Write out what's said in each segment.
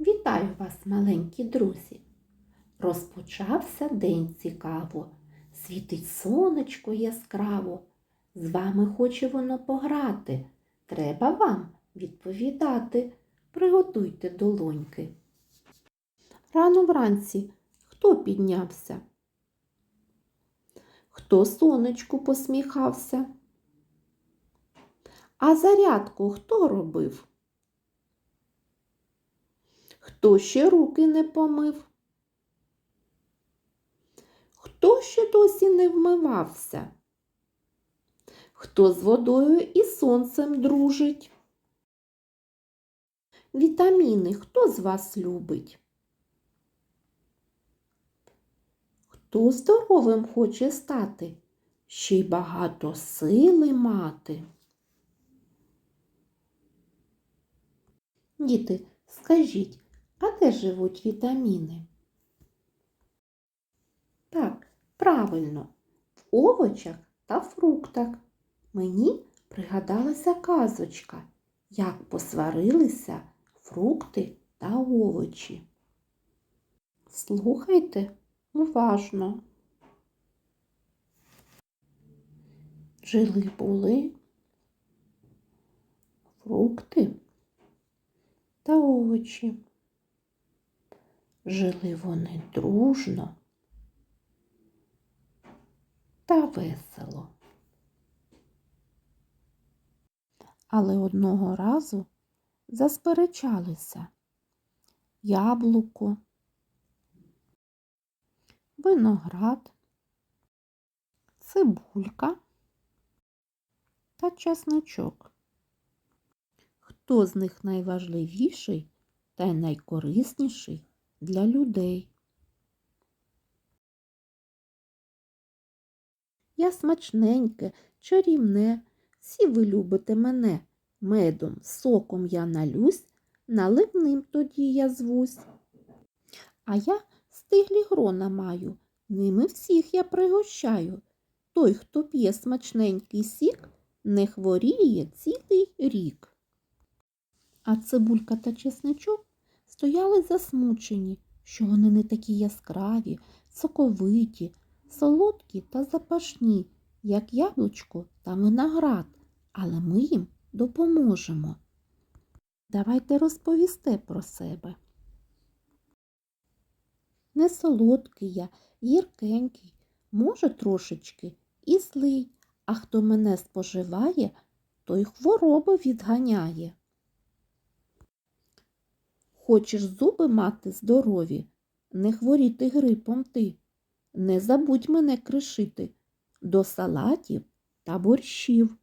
Вітаю вас, маленькі друзі! Розпочався день цікаво, світить сонечко яскраво. З вами хоче воно пограти. Треба вам відповідати. Приготуйте долоньки. Рано вранці хто піднявся? Хто сонечку посміхався? А зарядку хто робив? Хто ще руки не помив? Хто ще досі не вмивався? Хто з водою і сонцем дружить? Вітаміни хто з вас любить? Хто здоровим хоче стати, ще й багато сили мати? Діти, скажіть, а де живуть вітаміни? Так, правильно, в овочах та фруктах. Мені пригадалася казочка, як посварилися фрукти та овочі. Слухайте уважно. Жили були фрукти та овочі. Жили вони дружно та весело. Але одного разу засперечалися яблуко, виноград, цибулька та часничок. Хто з них найважливіший та й найкорисніший для людей? Я смачненьке, чарівне, всі ви любите мене. Медом, соком я налюсь, наливним тоді я звусь. А я стиглі грона маю, ними всіх я пригощаю. Той, хто п'є смачненький сік, не хворіє цілий рік. А цибулька та чесничок стояли засмучені, що вони не такі яскраві, соковиті, солодкі та запашні, як яблучко та виноград, але ми їм допоможемо. Давайте розповісте про себе. Не солодкий я, гіркенький, може трошечки і злий, а хто мене споживає, той хвороби відганяє. Хочеш зуби мати здорові, не хворіти грипом ти. Не забудь мене кришити до салатів та борщів.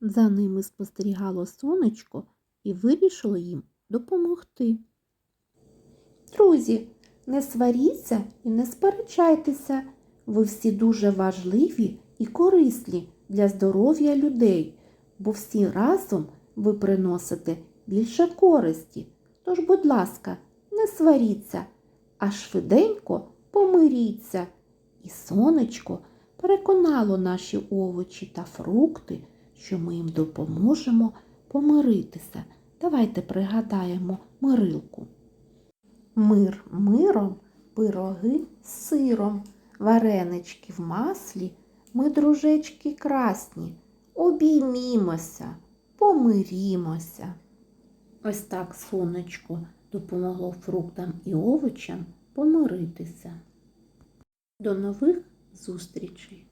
За ними спостерігало сонечко і вирішило їм допомогти. Друзі, не сваріться і не сперечайтеся. Ви всі дуже важливі і корисні для здоров'я людей, бо всі разом ви приносите більше користі. Тож, будь ласка, не сваріться, а швиденько помиріться. І сонечко переконало наші овочі та фрукти, що ми їм допоможемо помиритися. Давайте пригадаємо мирилку. Мир миром, пироги з сиром, варенички в маслі, ми, дружечки, красні, обіймімося, помирімося. Ось так сонечко допомогло фруктам і овочам помиритися. До нових зустрічей!